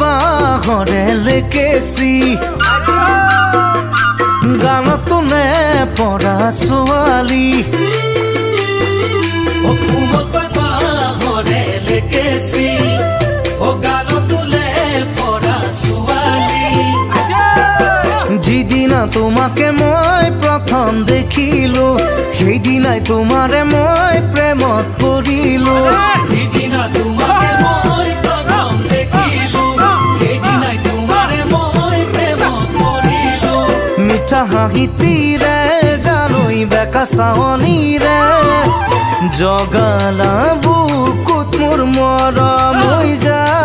বাঁহৰে লেকেচি গানতো নে পৰা ছোৱালী কোমলকৈ বাঁহৰে লেকেচি যিদিনা তোমাকে মই প্ৰথম দেখিলো সেইদিনাই তোমাৰে মই প্ৰেমত মিঠা হাঁহিটিৰে জানৈ বেকা চাৱনীৰে জগালা বুকুত মোৰ মৰম হৈ জগাল